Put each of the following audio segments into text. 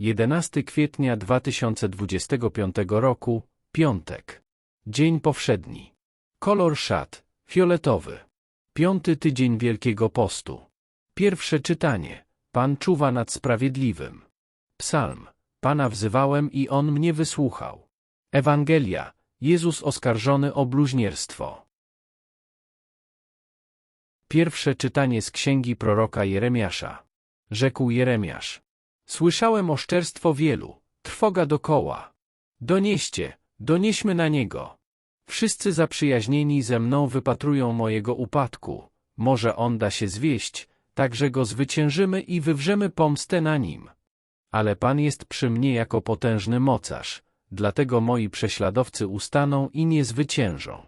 11 kwietnia 2025 roku, piątek. Dzień powszedni. Kolor szat, fioletowy. Piąty tydzień Wielkiego Postu. Pierwsze czytanie. Pan czuwa nad sprawiedliwym. Psalm. Pana wzywałem i On mnie wysłuchał. Ewangelia. Jezus oskarżony o bluźnierstwo. Pierwsze czytanie z księgi proroka Jeremiasza. Rzekł Jeremiasz. Słyszałem oszczerstwo wielu, trwoga dokoła. Donieście, donieśmy na niego. Wszyscy zaprzyjaźnieni ze mną wypatrują mojego upadku. Może on da się zwieść, tak że go zwyciężymy i wywrzemy pomstę na nim. Ale Pan jest przy mnie jako potężny mocarz, dlatego moi prześladowcy ustaną i nie zwyciężą.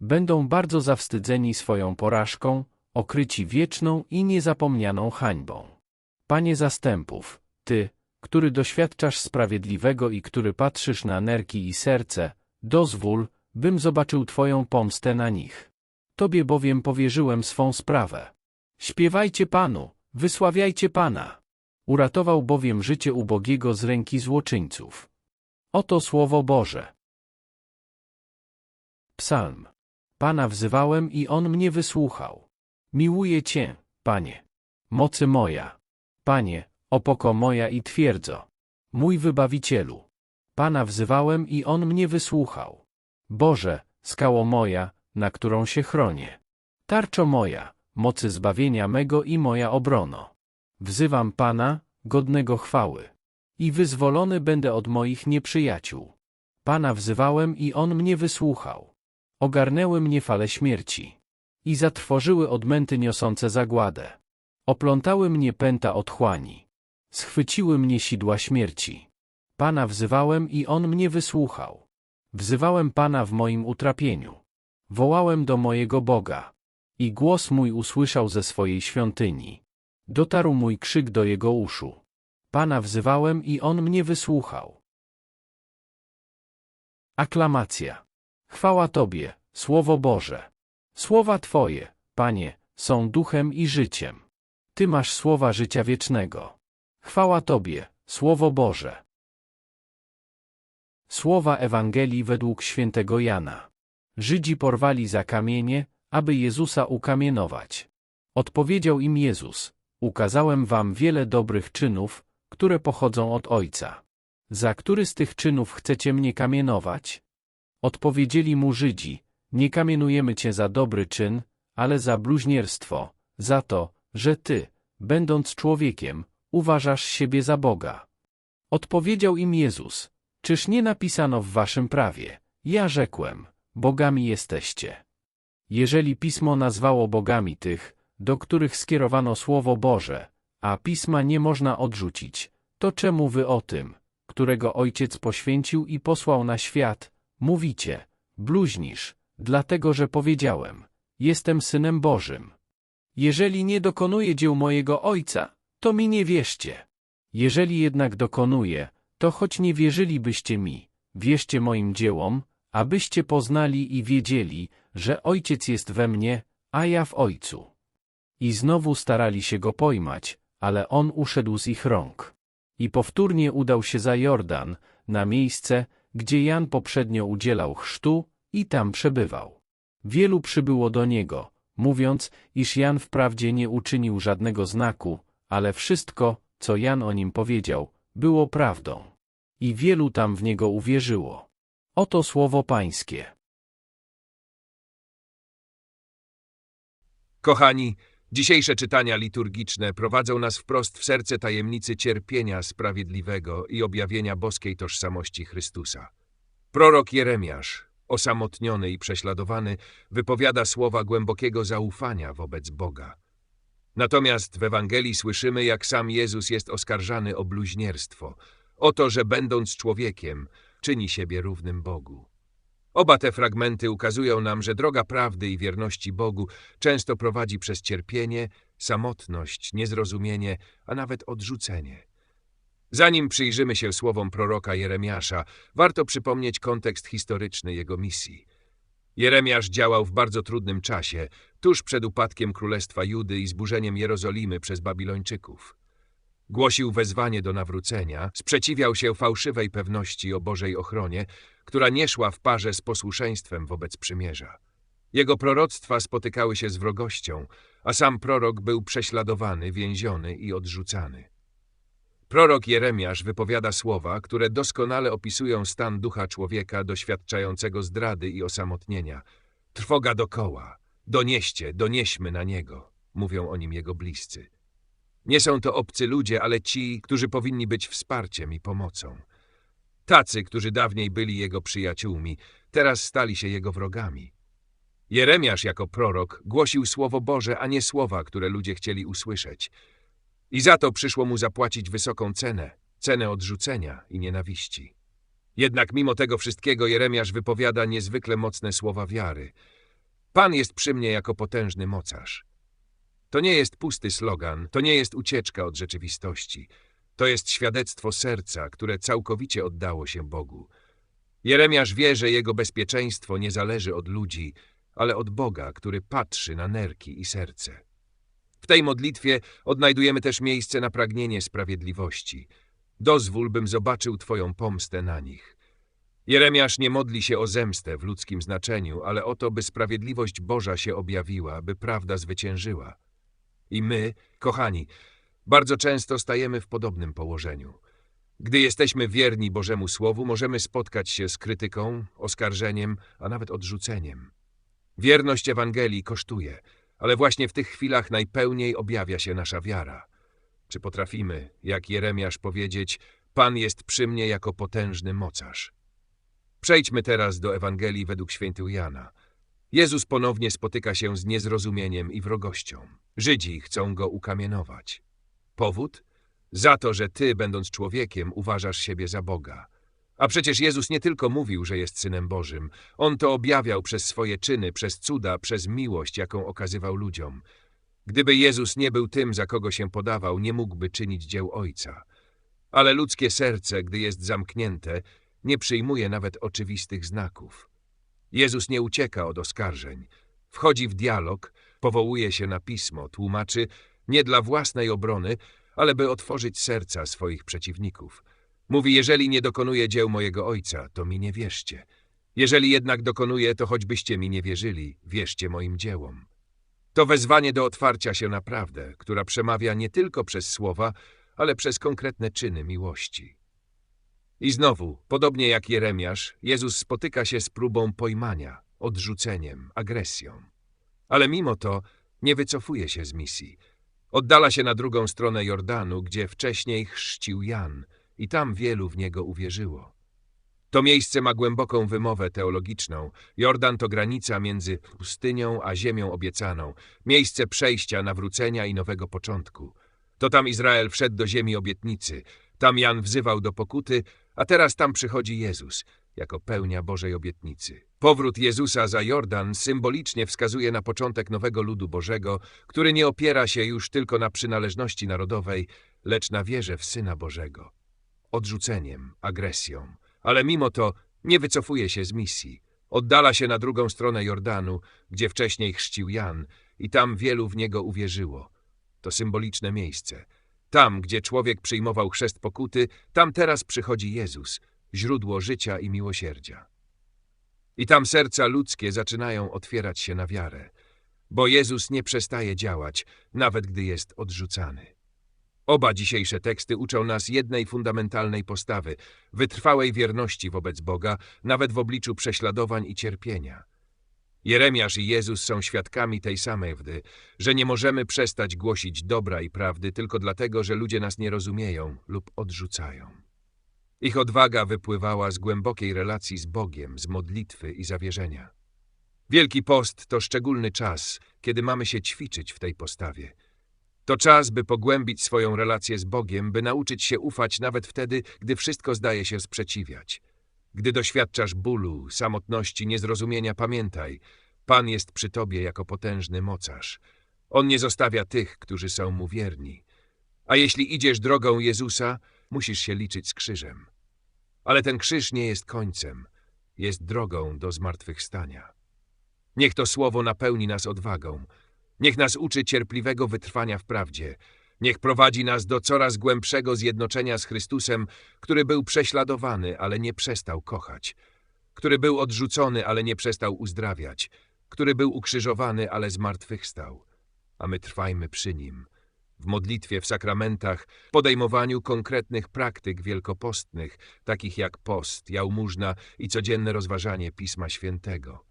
Będą bardzo zawstydzeni swoją porażką, okryci wieczną i niezapomnianą hańbą. Panie zastępów, Ty, który doświadczasz sprawiedliwego i który patrzysz na nerki i serce, dozwól, bym zobaczył Twoją pomstę na nich. Tobie bowiem powierzyłem swą sprawę. Śpiewajcie Panu, wysławiajcie Pana. Uratował bowiem życie ubogiego z ręki złoczyńców. Oto Słowo Boże. Psalm. Pana wzywałem i On mnie wysłuchał. Miłuję Cię, Panie. Mocy moja. Panie, opoko moja i twierdzo. Mój Wybawicielu. Pana wzywałem i On mnie wysłuchał. Boże, skało moja, na którą się chronię. Tarczo moja, mocy zbawienia mego i moja obrono. Wzywam Pana, godnego chwały. I wyzwolony będę od moich nieprzyjaciół. Pana wzywałem i On mnie wysłuchał. Ogarnęły mnie fale śmierci. I zatrwożyły odmęty niosące zagładę. Oplątały mnie pęta otchłani. Schwyciły mnie sidła śmierci. Pana wzywałem i On mnie wysłuchał. Wzywałem Pana w moim utrapieniu. Wołałem do mojego Boga. I głos mój usłyszał ze swojej świątyni. Dotarł mój krzyk do Jego uszu. Pana wzywałem i On mnie wysłuchał. Aklamacja. Chwała Tobie, Słowo Boże. Słowa Twoje, Panie, są duchem i życiem. Ty masz słowa życia wiecznego. Chwała Tobie, Słowo Boże. Słowa Ewangelii według świętego Jana. Żydzi porwali za kamienie, aby Jezusa ukamienować. Odpowiedział im Jezus, ukazałem wam wiele dobrych czynów, które pochodzą od Ojca. Za który z tych czynów chcecie mnie kamienować? Odpowiedzieli mu Żydzi, nie kamienujemy cię za dobry czyn, ale za bluźnierstwo, za to, że ty, będąc człowiekiem, uważasz siebie za Boga. Odpowiedział im Jezus, czyż nie napisano w waszym prawie, ja rzekłem, bogami jesteście. Jeżeli Pismo nazwało bogami tych, do których skierowano Słowo Boże, a Pisma nie można odrzucić, to czemu wy o tym, którego Ojciec poświęcił i posłał na świat, mówicie, bluźnisz, dlatego że powiedziałem, jestem Synem Bożym. Jeżeli nie dokonuję dzieł mojego Ojca, to mi nie wierzcie. Jeżeli jednak dokonuję, to choć nie wierzylibyście mi, wierzcie moim dziełom, abyście poznali i wiedzieli, że Ojciec jest we mnie, a ja w Ojcu. I znowu starali się go pojmać, ale on uszedł z ich rąk. I powtórnie udał się za Jordan, na miejsce, gdzie Jan poprzednio udzielał chrztu i tam przebywał. Wielu przybyło do niego, mówiąc, iż Jan wprawdzie nie uczynił żadnego znaku, ale wszystko, co Jan o nim powiedział, było prawdą. I wielu tam w niego uwierzyło. Oto słowo pańskie. Kochani, dzisiejsze czytania liturgiczne prowadzą nas wprost w serce tajemnicy cierpienia sprawiedliwego i objawienia boskiej tożsamości Chrystusa. Prorok Jeremiasz, osamotniony i prześladowany, wypowiada słowa głębokiego zaufania wobec Boga. Natomiast w Ewangelii słyszymy, jak sam Jezus jest oskarżany o bluźnierstwo, o to, że będąc człowiekiem, czyni siebie równym Bogu. Oba te fragmenty ukazują nam, że droga prawdy i wierności Bogu często prowadzi przez cierpienie, samotność, niezrozumienie, a nawet odrzucenie. Zanim przyjrzymy się słowom proroka Jeremiasza, warto przypomnieć kontekst historyczny jego misji. Jeremiasz działał w bardzo trudnym czasie, tuż przed upadkiem Królestwa Judy i zburzeniem Jerozolimy przez Babilończyków. Głosił wezwanie do nawrócenia, sprzeciwiał się fałszywej pewności o Bożej ochronie, która nie szła w parze z posłuszeństwem wobec przymierza. Jego proroctwa spotykały się z wrogością, a sam prorok był prześladowany, więziony i odrzucany. Prorok Jeremiasz wypowiada słowa, które doskonale opisują stan ducha człowieka doświadczającego zdrady i osamotnienia. Trwoga dokoła. Donieście, donieśmy na niego, mówią o nim jego bliscy. Nie są to obcy ludzie, ale ci, którzy powinni być wsparciem i pomocą. Tacy, którzy dawniej byli jego przyjaciółmi, teraz stali się jego wrogami. Jeremiasz jako prorok głosił słowo Boże, a nie słowa, które ludzie chcieli usłyszeć. I za to przyszło mu zapłacić wysoką cenę, cenę odrzucenia i nienawiści. Jednak mimo tego wszystkiego Jeremiasz wypowiada niezwykle mocne słowa wiary. Pan jest przy mnie jako potężny mocarz. To nie jest pusty slogan, to nie jest ucieczka od rzeczywistości. To jest świadectwo serca, które całkowicie oddało się Bogu. Jeremiasz wie, że jego bezpieczeństwo nie zależy od ludzi, ale od Boga, który patrzy na nerki i serce. W tej modlitwie odnajdujemy też miejsce na pragnienie sprawiedliwości. Dozwól, bym zobaczył Twoją pomstę na nich. Jeremiasz nie modli się o zemstę w ludzkim znaczeniu, ale o to, by sprawiedliwość Boża się objawiła, by prawda zwyciężyła. I my, kochani, bardzo często stajemy w podobnym położeniu. Gdy jesteśmy wierni Bożemu Słowu, możemy spotkać się z krytyką, oskarżeniem, a nawet odrzuceniem. Wierność Ewangelii kosztuje, ale właśnie w tych chwilach najpełniej objawia się nasza wiara. Czy potrafimy, jak Jeremiasz powiedzieć, Pan jest przy mnie jako potężny mocarz? Przejdźmy teraz do Ewangelii według świętego Jana. Jezus ponownie spotyka się z niezrozumieniem i wrogością. Żydzi chcą go ukamienować. Powód? Za to, że ty, będąc człowiekiem, uważasz siebie za Boga. A przecież Jezus nie tylko mówił, że jest Synem Bożym. On to objawiał przez swoje czyny, przez cuda, przez miłość, jaką okazywał ludziom. Gdyby Jezus nie był tym, za kogo się podawał, nie mógłby czynić dzieł Ojca. Ale ludzkie serce, gdy jest zamknięte, nie przyjmuje nawet oczywistych znaków. Jezus nie ucieka od oskarżeń. Wchodzi w dialog, powołuje się na pismo, tłumaczy nie dla własnej obrony, ale by otworzyć serca swoich przeciwników. Mówi, jeżeli nie dokonuję dzieł mojego ojca, to mi nie wierzcie. Jeżeli jednak dokonuję, to choćbyście mi nie wierzyli, wierzcie moim dziełom. To wezwanie do otwarcia się na prawdę, która przemawia nie tylko przez słowa, ale przez konkretne czyny miłości. I znowu, podobnie jak Jeremiasz, Jezus spotyka się z próbą pojmania, odrzuceniem, agresją. Ale mimo to nie wycofuje się z misji. Oddala się na drugą stronę Jordanu, gdzie wcześniej chrzcił Jan i tam wielu w niego uwierzyło. To miejsce ma głęboką wymowę teologiczną. Jordan to granica między pustynią a ziemią obiecaną, miejsce przejścia, nawrócenia i nowego początku. To tam Izrael wszedł do ziemi obietnicy, tam Jan wzywał do pokuty, a teraz tam przychodzi Jezus, jako pełnia Bożej obietnicy. Powrót Jezusa za Jordan symbolicznie wskazuje na początek nowego ludu Bożego, który nie opiera się już tylko na przynależności narodowej, lecz na wierze w Syna Bożego. Odrzuceniem, agresją, ale mimo to nie wycofuje się z misji. Oddala się na drugą stronę Jordanu, gdzie wcześniej chrzcił Jan i tam wielu w niego uwierzyło. To symboliczne miejsce. Tam, gdzie człowiek przyjmował chrzest pokuty, tam teraz przychodzi Jezus, źródło życia i miłosierdzia. I tam serca ludzkie zaczynają otwierać się na wiarę, bo Jezus nie przestaje działać, nawet gdy jest odrzucany. Oba dzisiejsze teksty uczą nas jednej fundamentalnej postawy, wytrwałej wierności wobec Boga, nawet w obliczu prześladowań i cierpienia. Jeremiasz i Jezus są świadkami tej samej wdy, że nie możemy przestać głosić dobra i prawdy tylko dlatego, że ludzie nas nie rozumieją lub odrzucają. Ich odwaga wypływała z głębokiej relacji z Bogiem, z modlitwy i zawierzenia. Wielki Post to szczególny czas, kiedy mamy się ćwiczyć w tej postawie. To czas, by pogłębić swoją relację z Bogiem, by nauczyć się ufać nawet wtedy, gdy wszystko zdaje się sprzeciwiać. Gdy doświadczasz bólu, samotności, niezrozumienia, pamiętaj, Pan jest przy tobie jako potężny mocarz. On nie zostawia tych, którzy są mu wierni. A jeśli idziesz drogą Jezusa, musisz się liczyć z krzyżem. Ale ten krzyż nie jest końcem, jest drogą do zmartwychwstania. Niech to słowo napełni nas odwagą. Niech nas uczy cierpliwego wytrwania w prawdzie. Niech prowadzi nas do coraz głębszego zjednoczenia z Chrystusem, który był prześladowany, ale nie przestał kochać, który był odrzucony, ale nie przestał uzdrawiać, który był ukrzyżowany, ale zmartwychwstał. A my trwajmy przy nim. W modlitwie, w sakramentach, podejmowaniu konkretnych praktyk wielkopostnych, takich jak post, jałmużna i codzienne rozważanie Pisma Świętego.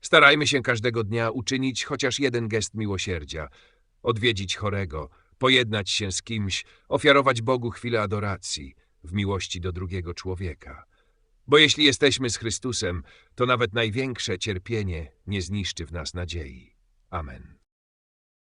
Starajmy się każdego dnia uczynić chociaż jeden gest miłosierdzia, odwiedzić chorego, pojednać się z kimś, ofiarować Bogu chwilę adoracji w miłości do drugiego człowieka. Bo jeśli jesteśmy z Chrystusem, to nawet największe cierpienie nie zniszczy w nas nadziei. Amen.